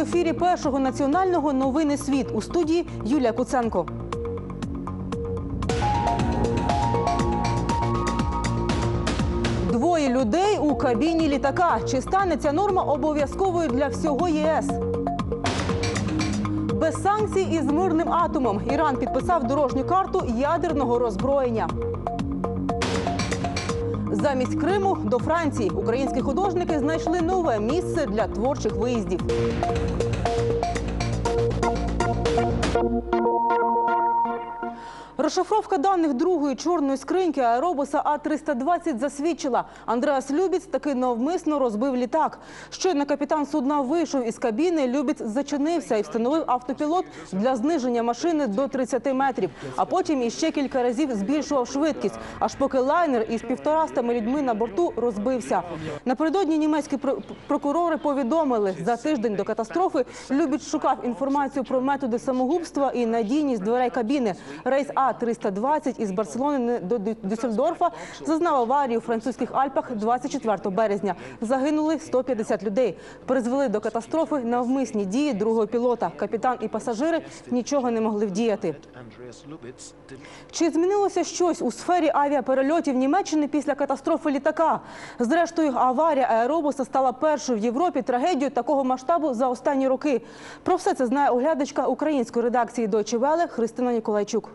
ефірі першого національного новини світ у студії Юлія Куценко. Двоє людей у кабіні літака. Чи стане ця норма обов'язковою для всього ЄС? Без санкцій із мирним атомом Іран підписав дорожню карту ядерного роззброєння. Замість Криму до Франції українські художники знайшли нове місце для творчих виїздів. Розшифровка даних другої чорної скриньки аеробуса А-320 засвідчила. Андреас Любіц таки навмисно розбив літак. Щойно капітан судна вийшов із кабіни, Любіц зачинився і встановив автопілот для зниження машини до 30 метрів. А потім іще кілька разів збільшував швидкість, аж поки лайнер із півторастами людьми на борту розбився. Напередодні німецькі про- прокурори повідомили, за тиждень до катастрофи Любіц шукав інформацію про методи самогубства і надійність дверей кабіни. Рейс А-320 із Барселони до Дю- Дюссельдорфа зазнав аварії у французьких Альпах 24 березня. Загинули 150 людей. Призвели до катастрофи навмисні дії другого пілота. Капітан і пасажири нічого не могли вдіяти. Чи змінилося щось у сфері авіаперельотів Німеччини після катастрофи літака? Зрештою, аварія аеробуса стала першою в Європі трагедією такого масштабу за останні роки. Про все це знає оглядачка української редакції Deutsche Welle Христина Ніколайчук.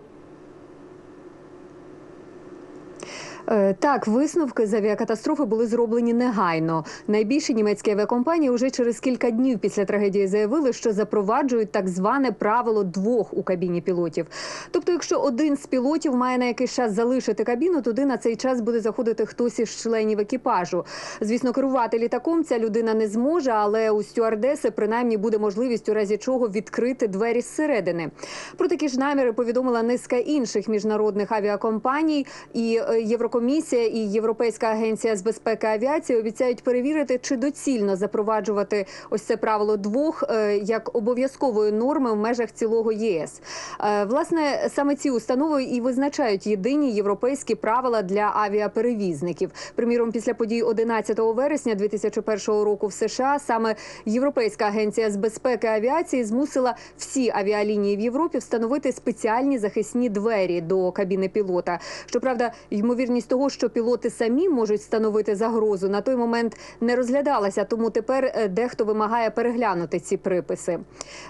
Так, висновки з авіакатастрофи були зроблені негайно. Найбільші німецькі авіакомпанії вже через кілька днів після трагедії заявили, що запроваджують так зване правило двох у кабіні пілотів. Тобто, якщо один з пілотів має на якийсь час залишити кабіну, туди на цей час буде заходити хтось із членів екіпажу. Звісно, керувати літаком ця людина не зможе, але у стюардеси принаймні буде можливість у разі чого відкрити двері зсередини. Про такі ж наміри повідомила низка інших міжнародних авіакомпаній і е, Єврокомісія і Європейська агенція з безпеки авіації обіцяють перевірити, чи доцільно запроваджувати ось це правило двох е, як обов'язкової норми в межах цілого єС. Е, Власне, саме ці установи і визначають єдині європейські правила для авіаперевізників. Приміром, після подій 11 вересня 2001 року в США саме Європейська агенція з безпеки авіації змусила всі авіалінії в Європі встановити спеціальні захисні двері до кабіни пілота. Щоправда, ймовірність того, що пілоти самі можуть становити загрозу, на той момент не розглядалася. Тому тепер е, дехто вимагає переглянути ці приписи.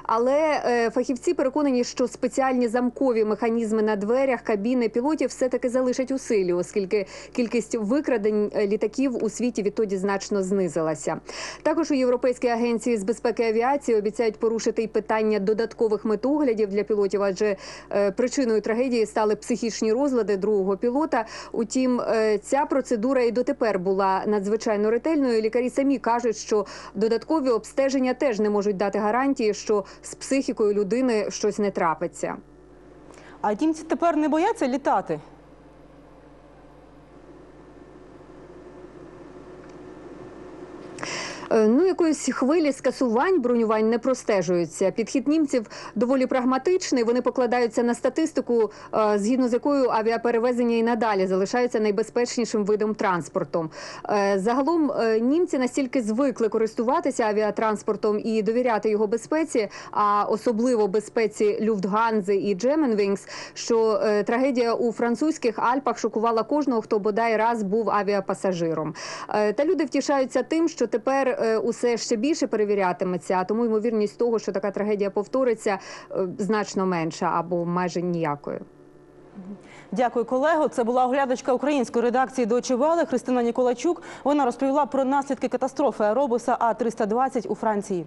Але е, фахівці переконані, що спеціальні замкові механізми на дверях кабіни пілотів все таки залишать у силі, оскільки кількість викрадень е, літаків у світі відтоді значно знизилася. Також у Європейській агенції з безпеки авіації обіцяють порушити й питання додаткових медоглядів для пілотів, адже причиною трагедії стали психічні розлади другого пілота. Утім, е, ця процедура і дотепер була надзвичайно ретельною. Лікарі самі кажуть, що додаткові обстеження теж не можуть дати гарантії, що з психікою людини щось не трапиться. А німці тепер не бояться літати. Ну, якоїсь хвилі скасувань бронювань не простежуються. Підхід німців доволі прагматичний. Вони покладаються на статистику, е, згідно з якою авіаперевезення і надалі залишаються найбезпечнішим видом транспорту. Е, Загалом е, німці настільки звикли користуватися авіатранспортом і довіряти його безпеці, а особливо безпеці Люфтганзи і Джеменвінгс, що е, трагедія у французьких Альпах шокувала кожного, хто бодай раз був авіапасажиром. Е, Та люди втішаються тим, що тепер е, усе ще більше перевірятиметься, а тому ймовірність того, що така трагедія повториться, е, значно менша або майже ніякою. Дякую, колего. Це була оглядачка української редакції Deutsche Welle Христина Ніколачук. Вона розповіла про наслідки катастрофи аеробуса А-320 у Франції.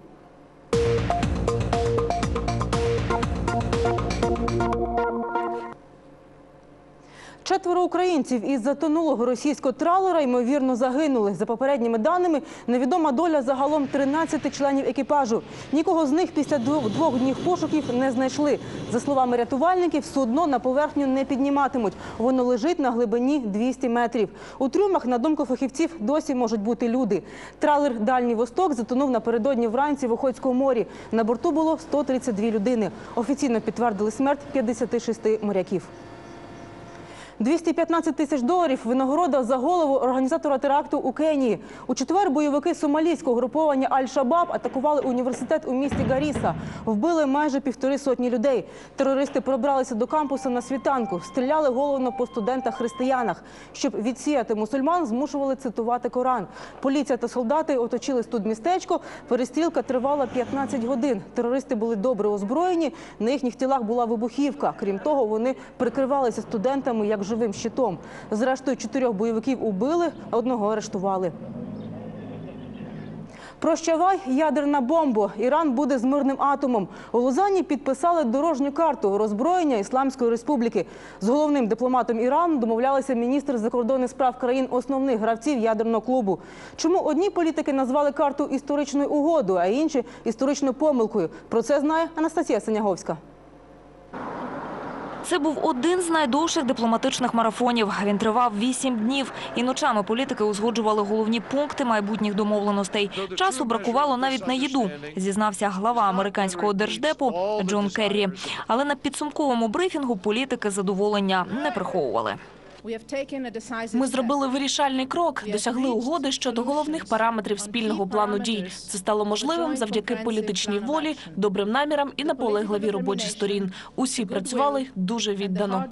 Четверо українців із затонулого російського тралера ймовірно загинули. За попередніми даними, невідома доля загалом 13 членів екіпажу. Нікого з них після двох днів пошуків не знайшли. За словами рятувальників, судно на поверхню не підніматимуть. Воно лежить на глибині 200 метрів. У трюмах, на думку фахівців, досі можуть бути люди. Тралер Дальній Восток затонув напередодні вранці в Охотському морі. На борту було 132 людини. Офіційно підтвердили смерть 56 моряків. 215 тисяч доларів винагорода за голову організатора теракту у Кенії. У четвер бойовики сомалійського груповання Аль-Шабаб атакували університет у місті Гаріса. Вбили майже півтори сотні людей. Терористи пробралися до кампуса на світанку, стріляли головно по студентах-християнах. Щоб відсіяти мусульман, змушували цитувати Коран. Поліція та солдати оточили студмістечко. Перестрілка тривала 15 годин. Терористи були добре озброєні. На їхніх тілах була вибухівка. Крім того, вони прикривалися студентами як живим щитом. Зрештою, чотирьох бойовиків убили, одного арештували. Прощавай, ядерна бомбо. Іран буде з мирним атомом. У Лозанні підписали дорожню карту роззброєння Ісламської республіки. З головним дипломатом Ірану домовлялися міністр закордонних справ країн основних гравців ядерного клубу. Чому одні політики назвали карту історичною угодою, а інші історичною помилкою? Про це знає Анастасія Синяговська. Це був один з найдовших дипломатичних марафонів. Він тривав вісім днів. І ночами політики узгоджували головні пункти майбутніх домовленостей. Часу бракувало навіть на їду, зізнався глава американського держдепу Джон Керрі. Але на підсумковому брифінгу політики задоволення не приховували. Ми зробили вирішальний крок, досягли угоди щодо головних параметрів спільного плану дій. Це стало можливим завдяки політичній волі, добрим намірам і наполегливій роботі сторін. Усі працювали дуже віддано.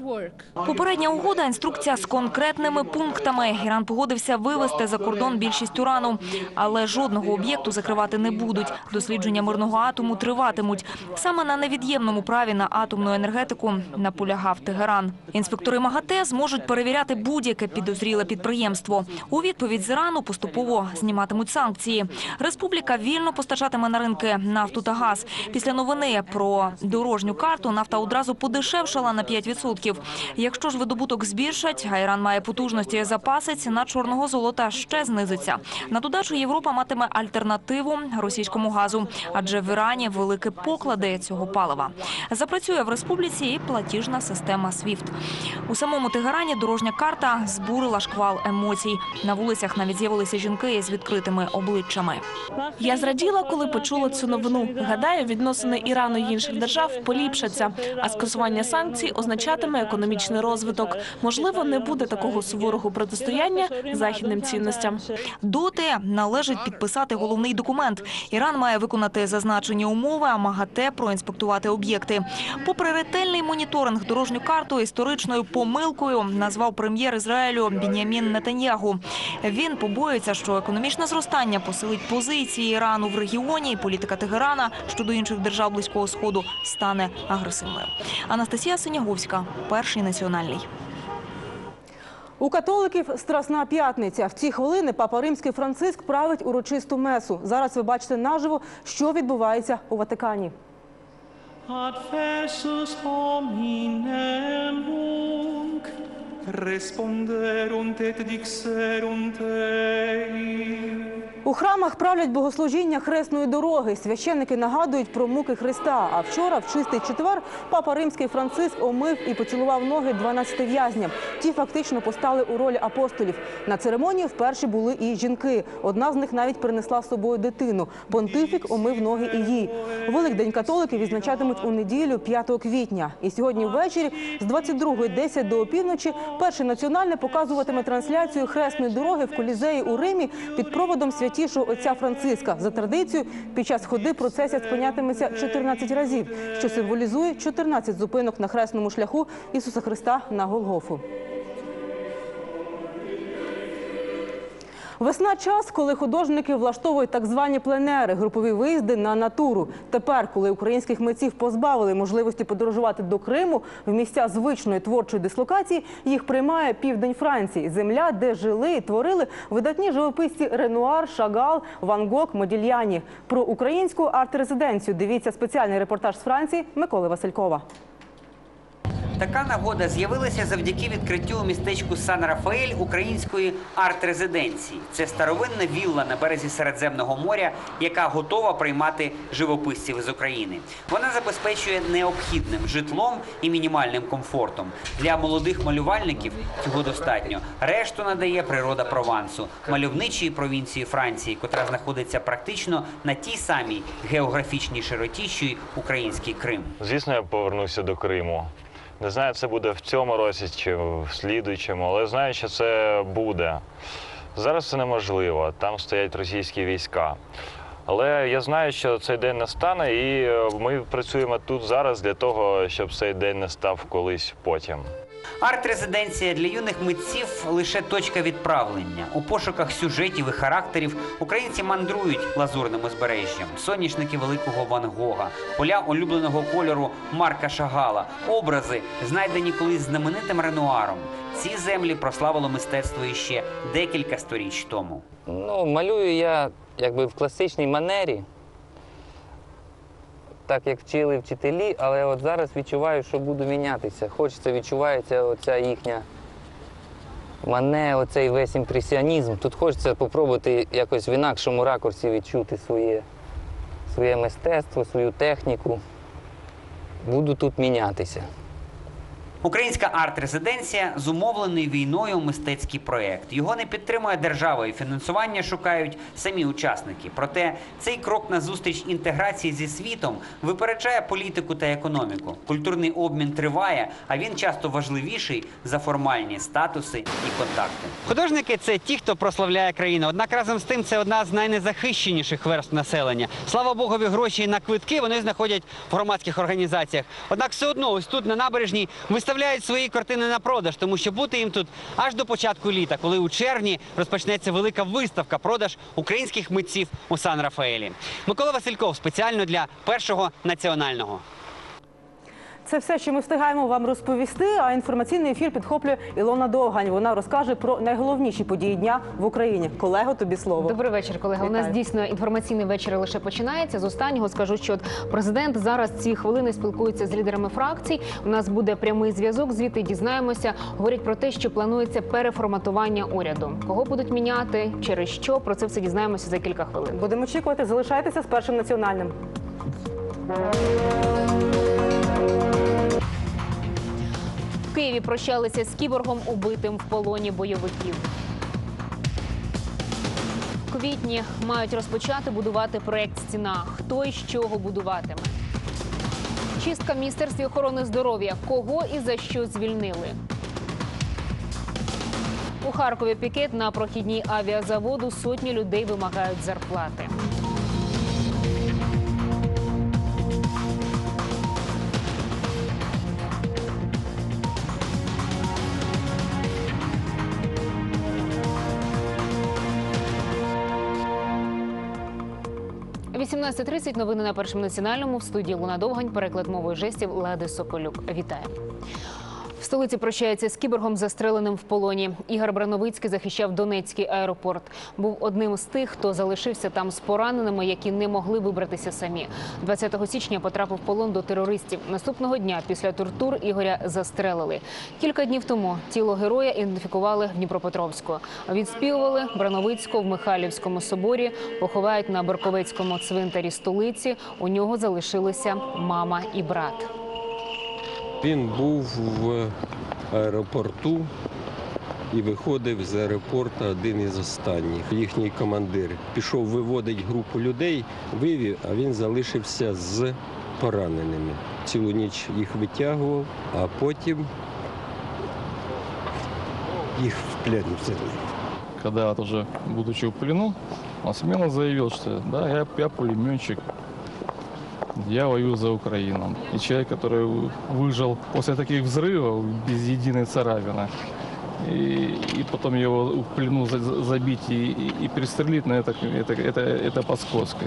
Попередня угода – інструкція з конкретними пунктами. Іран погодився вивести за кордон більшість урану. Але жодного об'єкту закривати не будуть. Дослідження мирного атому триватимуть. Саме на невід'ємному праві на атомну енергетику наполягав Тегеран. Інспектори МАГАТЕ зможуть перевіряти будь-яке підозріле підприємство. У відповідь з Ірану поступово зніматимуть санкції. Республіка вільно постачатиме на ринки нафту та газ. Після новини про дорожню карту нафта одразу подешевшала на 5%. Якщо ж видобуток збільшать, а Іран має потужності запаси, ціна чорного золота ще знизиться. На додачу Європа матиме альтернативу російському газу, адже в Ірані великі поклади цього палива. Запрацює в республіці і платіжна система SWIFT. У самому Тегерані дорожня карта збурила шквал емоцій. На вулицях навіть з'явилися жінки з відкритими обличчями. Я зраділа, коли почула цю новину. Гадаю, відносини Ірану і інших держав поліпшаться, а скасування санкцій означатиме економічний розвиток. Можливо, не буде такого суворого протистояння західним цінностям. Доти належить підписати головний документ. Іран має виконати зазначені умови, а МАГАТЕ проінспектувати об'єкти. Попри ретельний моніторинг, дорожню карту історичною помилкою назвав прем'єр Ізраїлю Бінямін Нетаньягу. Він побоюється, що економічне зростання посилить позиції Ірану в регіоні, і політика Тегерана щодо інших держав близького сходу стане агресивною. Анастасія Синяговська, перший національний. У католиків Страсна п'ятниця. В ці хвилини папа Римський Франциск править урочисту месу. Зараз ви бачите наживо, що відбувається у Ватикані. Hominem nunc, responderunt et dixerunt ei. У храмах правлять богослужіння хресної дороги. Священники нагадують про муки Христа. А вчора, в чистий четвер, папа Римський Франциск омив і поцілував ноги 12 в'язням. Ті фактично постали у ролі апостолів. На церемонії вперше були і жінки. Одна з них навіть принесла з собою дитину. Понтифік омив ноги і їй. Великдень католики відзначатимуть у неділю 5 квітня. І сьогодні ввечері з 22.10 до опівночі перший національний показуватиме трансляцію хресної дороги в колізеї у Римі під проводом святішого отця Франциска. За традицією, під час ходи процесія спинятиметься 14 разів, що символізує 14 зупинок на хресному шляху Ісуса Христа на Голгофу. Весна час, коли художники влаштовують так звані пленери, групові виїзди на натуру. Тепер, коли українських митців позбавили можливості подорожувати до Криму в місця звичної творчої дислокації, їх приймає південь Франції, земля, де жили і творили видатні живописці Ренуар, Шагал, Ван Гог, Модільяні. Про українську арт-резиденцію дивіться спеціальний репортаж з Франції Миколи Василькова. Така нагода з'явилася завдяки відкриттю у містечку Сан-Рафаель української арт-резиденції. Це старовинна вілла на березі Середземного моря, яка готова приймати живописців з України. Вона забезпечує необхідним житлом і мінімальним комфортом. Для молодих малювальників цього достатньо. Решту надає природа Провансу, мальовничої провінції Франції, котра знаходиться практично на тій самій географічній широті, що й український Крим. Звісно, я повернуся до Криму. Не знаю, це буде в цьому році чи в слідуючому, але знаю, що це буде. Зараз це неможливо, там стоять російські війська. Але я знаю, що цей день настане, і е, ми працюємо тут зараз для того, щоб цей день не став колись потім. Арт-резиденція для юних митців лише точка відправлення. У пошуках сюжетів і характерів українці мандрують лазурним узбережжям, соняшники великого Ван Гога, поля улюбленого кольору Марка Шагала, образи, знайдені колись знаменитим Ренуаром. Ці землі прославило мистецтво іще декілька сторіч тому. Ну, малюю я якби в класичній манері, так як вчили вчителі, але от зараз відчуваю, що буду мінятися. Хочеться, відчувається оця їхня Мене оцей весь імпресіонізм. Тут хочеться спробувати якось в інакшому ракурсі відчути своє, своє мистецтво, свою техніку. Буду тут мінятися. Українська арт-резиденція зумовлений війною мистецький проект. Його не підтримує держава і фінансування шукають самі учасники. Проте цей крок на зустріч інтеграції зі світом випереджає політику та економіку. Культурний обмін триває, а він часто важливіший за формальні статуси і контакти. Художники це ті, хто прославляє країну. Однак разом з тим це одна з найнезахищеніших верств населення. Слава Богові, гроші на квитки вони знаходять в громадських організаціях. Однак все одно ось тут на набережній виставляють свої картини на продаж, тому що бути їм тут аж до початку літа, коли у червні розпочнеться велика виставка продаж українських митців у Сан Рафаелі. Микола Васильков спеціально для першого національного. Це все, що ми встигаємо вам розповісти. А інформаційний ефір підхоплює Ілона Довгань. Вона розкаже про найголовніші події дня в Україні. Колего, тобі слово. Добрий вечір, колеги. У нас дійсно інформаційний вечір лише починається. З останнього скажу, що президент зараз ці хвилини спілкується з лідерами фракцій. У нас буде прямий зв'язок. Звідти дізнаємося. Говорять про те, що планується переформатування уряду. Кого будуть міняти, через що про це все дізнаємося за кілька хвилин. Будемо очікувати. Залишайтеся з першим національним. Києві прощалися з кіборгом, убитим в полоні бойовиків. В квітні мають розпочати будувати проєкт Стіна. Хто і з чого будуватиме? Чистка міністерстві охорони здоров'я. Кого і за що звільнили? У Харкові пікет на прохідній авіазаводу сотні людей вимагають зарплати. – 18.30. Новини на першому національному в студії Луна Довгань. Переклад мовою жестів Лади Соколюк. Вітаю. В столиці прощається з кіборгом, застреленим в полоні. Ігор Брановицький захищав Донецький аеропорт. Був одним з тих, хто залишився там з пораненими, які не могли вибратися самі. 20 січня потрапив полон до терористів. Наступного дня після тортур Ігоря застрелили. Кілька днів тому тіло героя ідентифікували в Дніпропетровську. Відспівували Брановицького в Михайлівському соборі. Поховають на Борковецькому цвинтарі столиці. У нього залишилися мама і брат. Він був в аеропорту і виходив з аеропорту один із останніх. Їхній командир пішов виводити групу людей, вивів, а він залишився з пораненими. Цілу ніч їх витягував, а потім їх в плен взяли. вот уже, будучи в плену, он смело заявил, что да, я, я пулеметчик, я воюю за Украину. И человек, который вы- выжил после таких взрывов без единой царапины, и, и потом его в плену за- за- забить и, и, и пристрелить, ну, это, это, это, это по-скотски.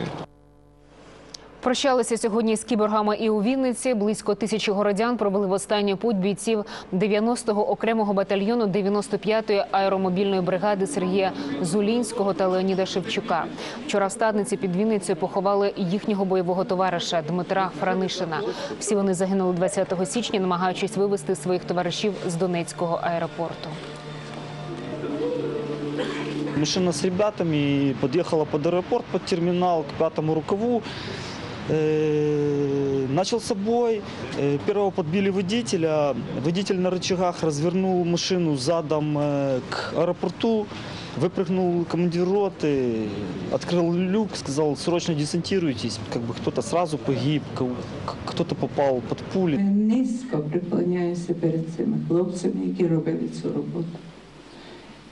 Прощалися сьогодні з кіборгами і у Вінниці. Близько тисячі городян провели в останню путь бійців 90-го окремого батальйону 95-ї аеромобільної бригади Сергія Зулінського та Леоніда Шевчука. Вчора в стадниці під Вінницею поховали їхнього бойового товариша Дмитра Франишина. Всі вони загинули 20 січня, намагаючись вивезти своїх товаришів з Донецького аеропорту. Машина с ребятами подъехала под аэропорт, под терминал, к пятому рукаву Э, Начался бой. Э, Первого подбили водителя. Водитель на рычагах развернул машину задом э, к аэропорту. Выпрыгнул командир роты, открыл люк, сказал, срочно десантируйтесь. Как бы кто-то сразу погиб, ко- кто-то попал под пули. Низько приклоняюся перед цими хлопцями, які робили цю роботу.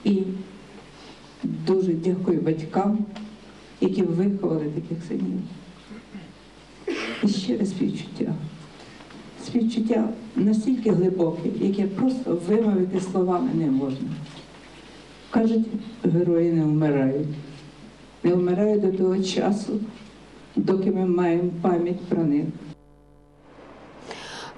І дуже дякую батькам, які виховали таких синів. І щире співчуття. Співчуття настільки глибоке, яке просто вимовити словами не можна. Кажуть, герої не вмирають. Не вмирають до того часу, доки ми маємо пам'ять про них.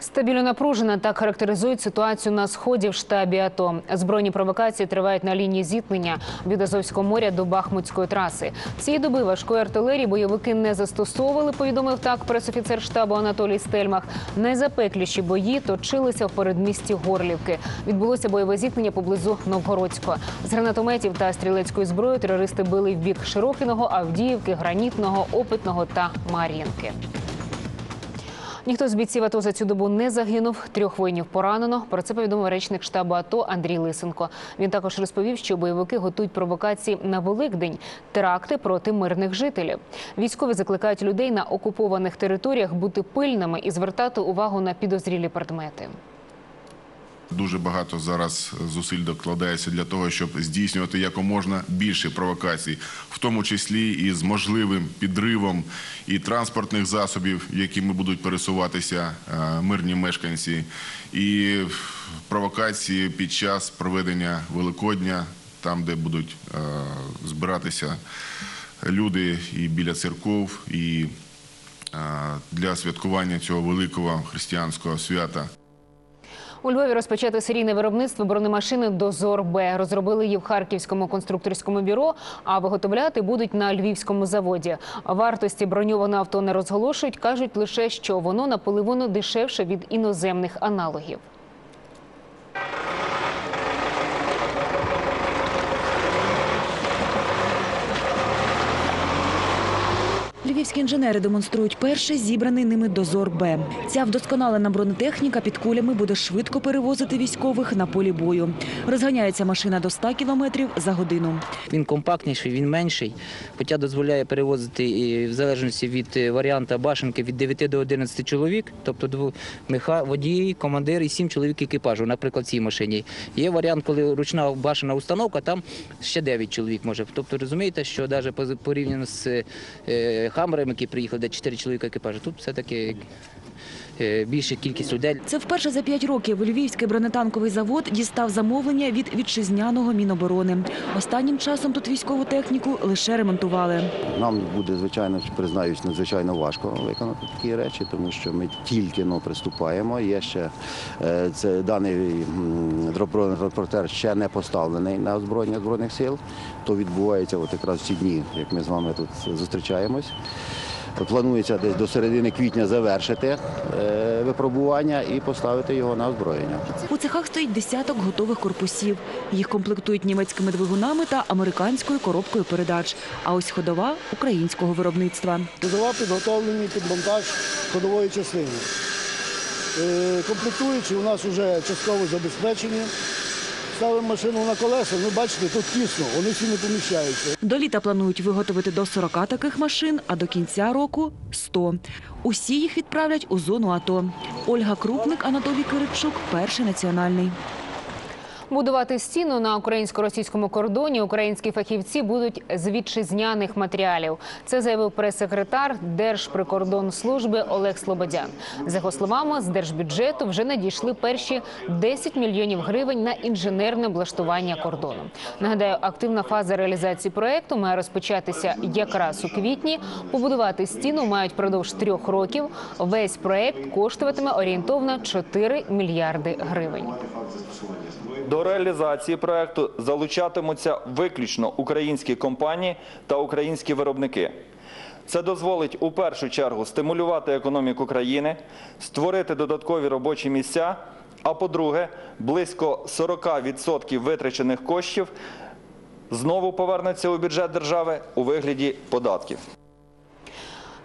Стабільно напружена так характеризують ситуацію на сході в штабі АТО. Збройні провокації тривають на лінії зіткнення від Азовського моря до Бахмутської траси. Цієї доби важкої артилерії бойовики не застосовували. Повідомив так пресофіцер штабу Анатолій Стельмах. Найзапекліші бої точилися в передмісті Горлівки. Відбулося бойове зіткнення поблизу Новгородського. З гранатометів та стрілецької зброї терористи били в бік Широкиного, Авдіївки, Гранітного, Опитного та Мар'їнки. Ніхто з бійців АТО за цю добу не загинув. Трьох воїнів поранено. Про це повідомив речник штабу АТО Андрій Лисенко. Він також розповів, що бойовики готують провокації на Великдень, теракти проти мирних жителів. Військові закликають людей на окупованих територіях бути пильними і звертати увагу на підозрілі предмети. Дуже багато зараз зусиль докладається для того, щоб здійснювати якоможна більше провокацій, в тому числі і з можливим підривом і транспортних засобів, якими будуть пересуватися е, мирні мешканці, і провокації під час проведення Великодня, там, де будуть е, збиратися люди і біля церков, і е, для святкування цього великого християнського свята. У Львові розпочати серійне виробництво бронемашини «Дозор Б». Розробили її в Харківському конструкторському бюро, а виготовляти будуть на львівському заводі. Вартості броньоване авто не розголошують, кажуть лише, що воно наполовину дешевше від іноземних аналогів. Львівські інженери демонструють перший зібраний ними дозор Б. Ця вдосконалена бронетехніка під кулями буде швидко перевозити військових на полі бою. Розганяється машина до 100 кілометрів за годину. Він компактніший, він менший, хоча дозволяє перевозити і в залежності від е, варіанта башенки від 9 до 11 чоловік, тобто водій, командир і 7 чоловік екіпажу, наприклад, в цій машині. Є варіант, коли ручна башена установка, там ще 9 чоловік може. Тобто розумієте, що навіть порівняно з е, хамерами, які приїхали, де чотири чоловіка екіпажу, тут все-таки більша кількість людей. Це вперше за п'ять років Львівський бронетанковий завод дістав замовлення від вітчизняного міноборони. Останнім часом тут військову техніку лише ремонтували. Нам буде, звичайно, признаюсь, надзвичайно важко виконати такі речі, тому що ми тільки но приступаємо. Є ще е, це даний м, транспортер ще не поставлений на озброєння збройних сил. То відбувається от якраз в ці дні, як ми з вами тут зустрічаємось. Планується десь до середини квітня завершити е, випробування і поставити його на озброєння. У цехах стоїть десяток готових корпусів. Їх комплектують німецькими двигунами та американською коробкою передач. А ось ходова українського виробництва. Кузова підготовлені під монтаж ходової частини. Е, Комплектуючі у нас вже частково забезпечені. Ставимо машину на колеса, ну бачите, тут тісно, вони всі не поміщаються. До літа планують виготовити до 40 таких машин, а до кінця року – 100. Усі їх відправлять у зону АТО. Ольга Крупник, Анатолій Киричук, перший національний. Будувати стіну на українсько-російському кордоні українські фахівці будуть з вітчизняних матеріалів. Це заявив прес-секретар Держприкордонслужби Олег Слободян. За його словами, з держбюджету вже надійшли перші 10 мільйонів гривень на інженерне облаштування кордону. Нагадаю, активна фаза реалізації проекту має розпочатися якраз у квітні. Побудувати стіну мають впродовж трьох років. Весь проект коштуватиме орієнтовно 4 мільярди гривень. До реалізації проекту залучатимуться виключно українські компанії та українські виробники. Це дозволить у першу чергу стимулювати економіку країни, створити додаткові робочі місця. А по-друге, близько 40% витрачених коштів знову повернеться у бюджет держави у вигляді податків.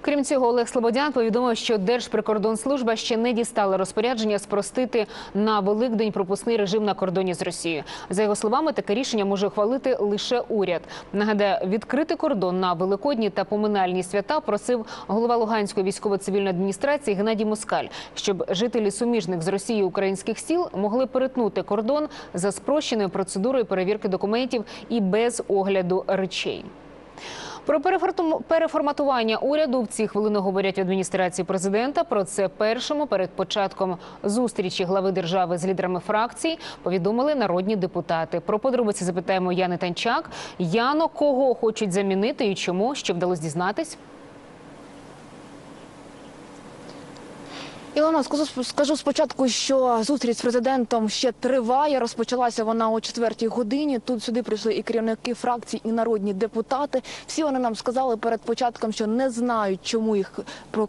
Крім цього, Олег Слободян повідомив, що Держприкордонслужба ще не дістала розпорядження спростити на Великдень пропускний режим на кордоні з Росією. За його словами, таке рішення може ухвалити лише уряд. Нагадаю, відкрити кордон на Великодні та поминальні свята просив голова Луганської військово-цивільної адміністрації Геннадій Москаль, щоб жителі суміжних з Росією українських сіл могли перетнути кордон за спрощеною процедурою перевірки документів і без огляду речей. Про переформату- переформатування уряду в ці хвилини говорять в адміністрації президента. Про це першому перед початком зустрічі глави держави з лідерами фракцій повідомили народні депутати. Про подробиці запитаємо Яни Танчак. Яно, кого хочуть замінити і чому? Що вдалося дізнатись? Ілона, скажу, спочатку, що зустріч з президентом ще триває. Розпочалася вона о четвертій годині. Тут сюди прийшли і керівники фракцій, і народні депутати. Всі вони нам сказали перед початком, що не знають, чому їх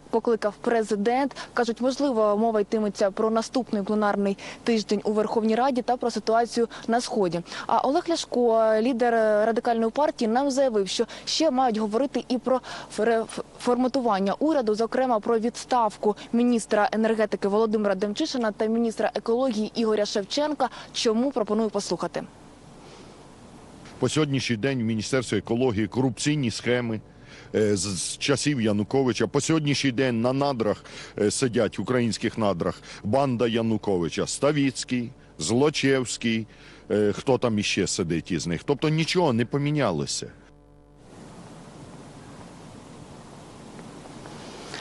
покликав президент. кажуть, можливо, мова йтиметься про наступний пленарний тиждень у Верховній Раді та про ситуацію на сході. А Олег Ляшко, лідер радикальної партії, нам заявив, що ще мають говорити і про форматування уряду, зокрема про відставку міністра енергетики Володимира Демчишина та міністра екології Ігоря Шевченка. Чому пропоную послухати? По сьогоднішній день в Міністерстві екології корупційні схеми е, з, часів Януковича. По сьогоднішній день на надрах е, сидять, в українських надрах, банда Януковича, Ставіцький, Злочевський, е, хто там іще сидить із них. Тобто нічого не помінялося.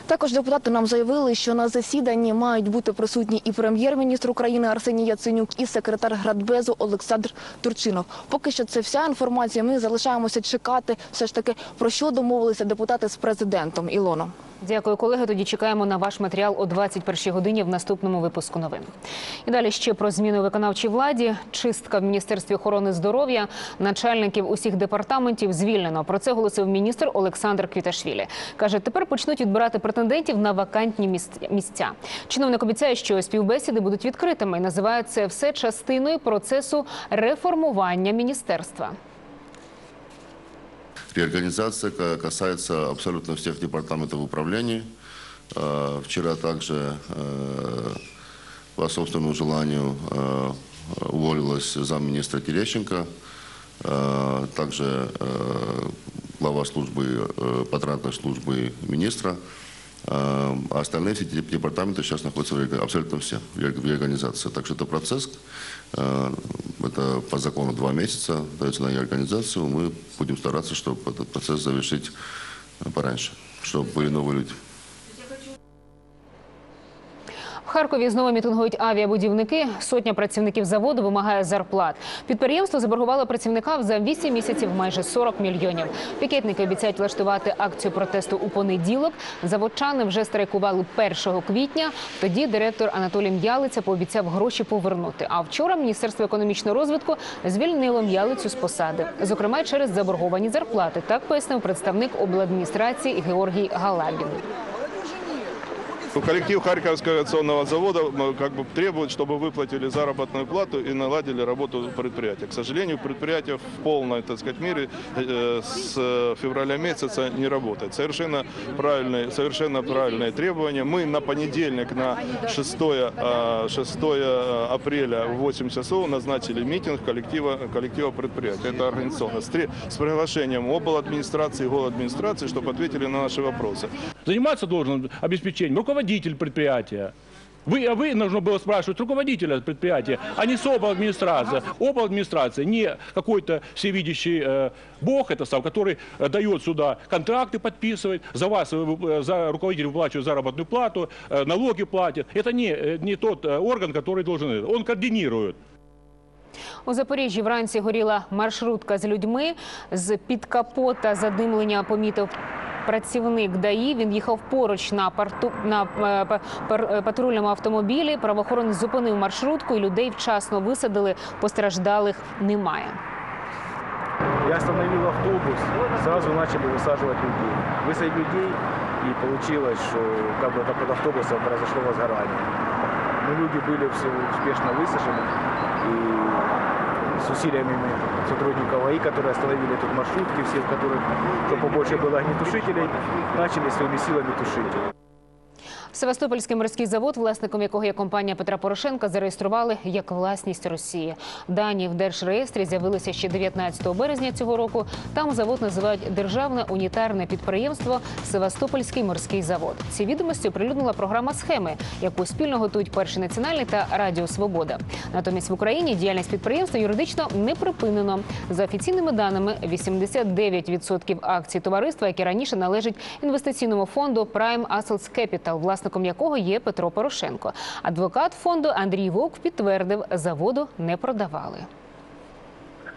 Також депутати нам заявили, що на засіданні мають бути присутні і прем'єр-міністр України Арсеній Яценюк, і секретар Градбезу Олександр Турчинов. Поки що це вся інформація. Ми залишаємося чекати, все ж таки про що домовилися депутати з президентом. Ілоно. Дякую, колеги. Тоді чекаємо на ваш матеріал о 21 годині в наступному випуску новин. І далі ще про зміни у виконавчій владі. Чистка в міністерстві охорони здоров'я. Начальників усіх департаментів звільнено. Про це оголосив міністр Олександр Квіташвілі. каже, тепер почнуть відбирати претендентів на вакантні місць- місця. Чиновник обіцяє, що співбесіди будуть відкритими і називає це все частиною процесу реформування міністерства. Реорганизация ка- касается абсолютно всех департаментов управления. Э, Вчера также э, по собственному желанию э, уволилась замминистра Терещенко, э, также э, глава службы, э, патронатной службы министра. А остальные все департаменты сейчас находятся в абсолютно все в реорганизации. Так что это процесс, э, это по закону два месяца дается на реорганизацию. Мы будем стараться, чтобы этот процесс завершить э, пораньше, чтобы были новые люди. Харкові знову мітингують авіабудівники. Сотня працівників заводу вимагає зарплат. Підприємство заборгувало працівникам за 8 місяців майже 40 мільйонів. Пікетники обіцяють влаштувати акцію протесту у понеділок. Заводчани вже страйкували 1 квітня. Тоді директор Анатолій М'ялиця пообіцяв гроші повернути. А вчора Міністерство економічного розвитку звільнило М'ялицю з посади, зокрема через заборговані зарплати. Так пояснив представник обладміністрації Георгій Галабін. Коллектив Харьковского авиационного завода как бы требует, чтобы выплатили заработную плату и наладили работу предприятия. К сожалению, предприятие в полной, так сказать, мере э, с февраля месяца не работает. Совершенно правильные, совершенно правильные требования. Мы на понедельник, на 6, э, 6 апреля в 8 часов назначили митинг коллектива, коллектива предприятия. Это организационно. С, приглашением обладминистрации и администрации, чтобы ответили на наши вопросы. Заниматься должен обеспечением руководитель предприятия. Вы, а вы нужно было спрашивать руководителя предприятия, а не с администрации. администрация не какой-то всевидящий э, бог, это сам, который э, дает сюда контракты, подписывает, за вас э, э, за руководитель выплачивает заработную плату, э, налоги платит. Это не, э, не тот э, орган, который должен это. Он координирует. У Запоріжжі вранці горіла маршрутка з людьми. З під капота задимлення помітив працівник ДАІ. Він їхав поруч на парту на е, па- пар- е, патрульному автомобілі. Правоохоронець зупинив маршрутку і людей вчасно висадили. Постраждалих немає. Я остановил автобус, сразу начали высаживать людей. Высадить людей, и получилось, что как бы это под автобусом произошло возгорание. Но люди были все успешно высажены, и с усилиями сотрудников АИ, которые остановили тут маршрутки, все, в которых, чтобы побольше было огнетушителей, начали своими силами тушить. Севастопольський морський завод, власником якого є компанія Петра Порошенка, зареєстрували як власність Росії. Дані в держреєстрі з'явилися ще 19 березня цього року. Там завод називають державне унітарне підприємство Севастопольський морський завод. Ці відомості оприлюднила програма схеми, яку спільно готують перший національний та Радіо Свобода. Натомість в Україні діяльність підприємства юридично не припинено. За офіційними даними, 89% акцій товариства, які раніше належать інвестиційному фонду Prime Assets Capital, власником якого є Петро Порошенко. Адвокат фонду Андрій Вовк підтвердив, заводу не продавали.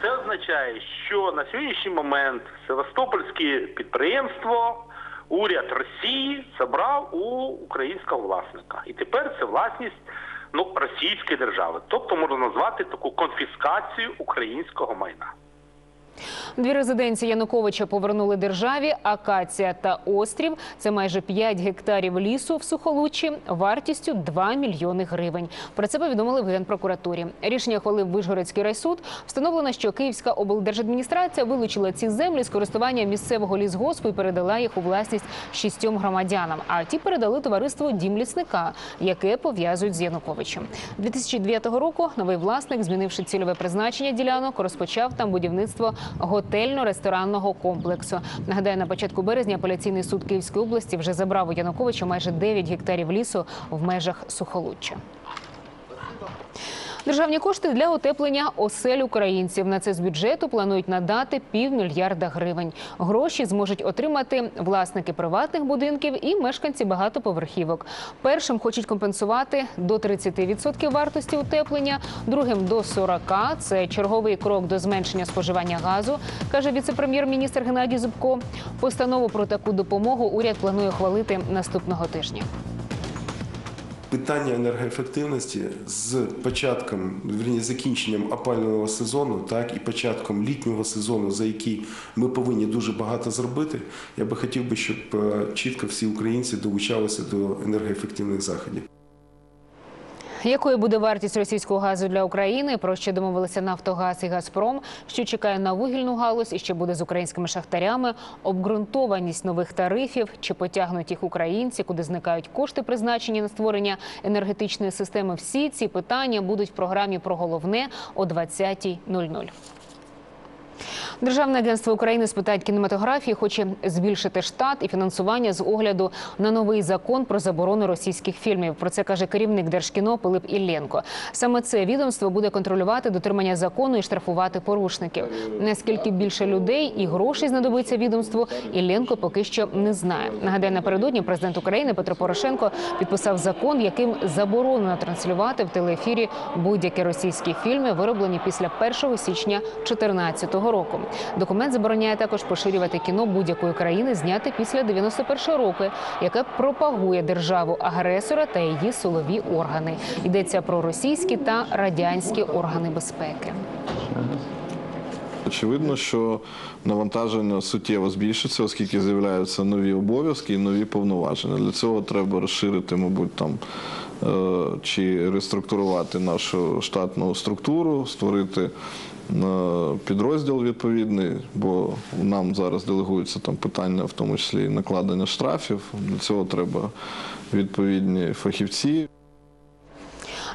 Це означає, що на сьогоднішній момент Севастопольське підприємство уряд Росії забрав у українського власника. І тепер це власність ну, російської держави. Тобто можна назвати таку конфіскацію українського майна. Дві резиденції Януковича повернули державі. Акація та острів це майже 5 гектарів лісу в Сухолуччі вартістю 2 мільйони гривень. Про це повідомили в генпрокуратурі. Рішення хвалив Вишгородський райсуд. Встановлено, що Київська облдержадміністрація вилучила ці землі з користування місцевого лісгоспу і передала їх у власність шістьом громадянам. А ті передали товариству Дім лісника, яке пов'язують з Януковичем. 2009 року новий власник, змінивши цільове призначення ділянок, розпочав там будівництво готельно-ресторанного комплексу. Нагадаю, на початку березня апеляційний суд Київської області вже забрав у Януковича майже 9 гектарів лісу в межах Сухолуччя. Державні кошти для утеплення осель українців. На це з бюджету планують надати півмільярда гривень. Гроші зможуть отримати власники приватних будинків і мешканці багатоповерхівок. Першим хочуть компенсувати до 30% вартості утеплення, другим до 40%. Це черговий крок до зменшення споживання газу, каже віце-прем'єр-міністр Геннадій Зубко. Постанову про таку допомогу уряд планує хвалити наступного тижня. Питання енергоефективності з початком, верні, закінченням опального сезону, так і початком літнього сезону, за який ми повинні дуже багато зробити. Я би хотів би, щоб е, чітко всі українці долучалися до енергоефективних заходів. Якою буде вартість російського газу для України? Про що домовилися Нафтогаз і Газпром? Що чекає на вугільну галузь і що буде з українськими шахтарями? Обґрунтованість нових тарифів чи потягнуть їх українці, куди зникають кошти, призначені на створення енергетичної системи? Всі ці питання будуть в програмі про головне о 20.00. Державне агентство України з питань кінематографії хоче збільшити штат і фінансування з огляду на новий закон про заборону російських фільмів. Про це каже керівник Держкіно Пилип Ілленко. Саме це відомство буде контролювати дотримання закону і штрафувати порушників. Наскільки більше людей і грошей знадобиться відомству, Ілленко поки що не знає. Нагадаю, напередодні президент України Петро Порошенко підписав закон, яким заборонено транслювати в телеефірі будь-які російські фільми, вироблені після 1 січня 2014 року. Документ забороняє також поширювати кіно будь-якої країни, зняте після 91 року, яке пропагує державу агресора та її силові органи. Йдеться про російські та радянські органи безпеки. Очевидно, що навантаження суттєво збільшиться, оскільки з'являються нові обов'язки і нові повноваження. Для цього треба розширити, мабуть, там чи реструктурувати нашу штатну структуру, створити е, підрозділ відповідний, бо нам зараз делегуються там питання, в тому числі і накладення штрафів. Для цього треба відповідні фахівці.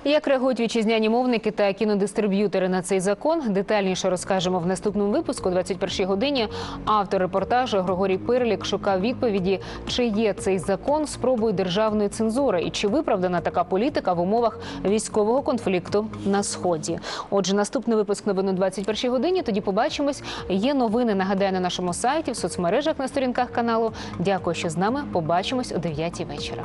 Як реагують вітчизняні мовники та кінодистриб'ютори на цей закон? Детальніше розкажемо в наступному випуску. о 21 годині. Автор репортажу Григорій Пирлік шукав відповіді, чи є цей закон спробою державної цензури і чи виправдана така політика в умовах військового конфлікту на сході. Отже, наступний випуск новин о 21 годині. Тоді побачимось. Є новини. Нагадаю на нашому сайті, в соцмережах на сторінках каналу. Дякую, що з нами. Побачимось о 9 вечора.